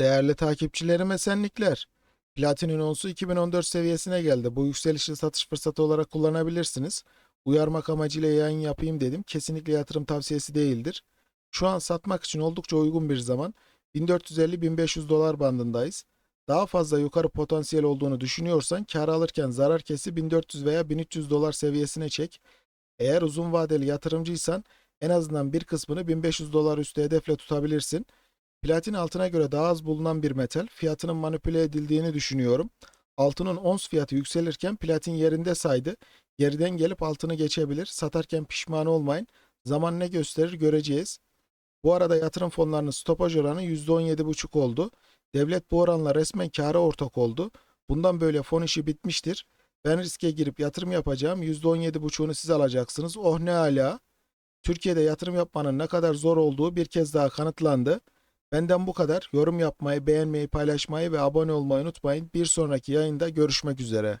Değerli takipçilerim esenlikler. Platinum onsu 2014 seviyesine geldi. Bu yükselişi satış fırsatı olarak kullanabilirsiniz. Uyarmak amacıyla yayın yapayım dedim. Kesinlikle yatırım tavsiyesi değildir. Şu an satmak için oldukça uygun bir zaman. 1450-1500 dolar bandındayız. Daha fazla yukarı potansiyel olduğunu düşünüyorsan kar alırken zarar kesi 1400 veya 1300 dolar seviyesine çek. Eğer uzun vadeli yatırımcıysan en azından bir kısmını 1500 dolar üstü hedefle tutabilirsin. Platin altına göre daha az bulunan bir metal. Fiyatının manipüle edildiğini düşünüyorum. Altının ons fiyatı yükselirken platin yerinde saydı. Geriden gelip altını geçebilir. Satarken pişman olmayın. Zaman ne gösterir göreceğiz. Bu arada yatırım fonlarının stopaj oranı %17,5 oldu. Devlet bu oranla resmen kâra ortak oldu. Bundan böyle fon işi bitmiştir. Ben riske girip yatırım yapacağım. %17,5'unu siz alacaksınız. Oh ne ala. Türkiye'de yatırım yapmanın ne kadar zor olduğu bir kez daha kanıtlandı. Benden bu kadar. Yorum yapmayı, beğenmeyi, paylaşmayı ve abone olmayı unutmayın. Bir sonraki yayında görüşmek üzere.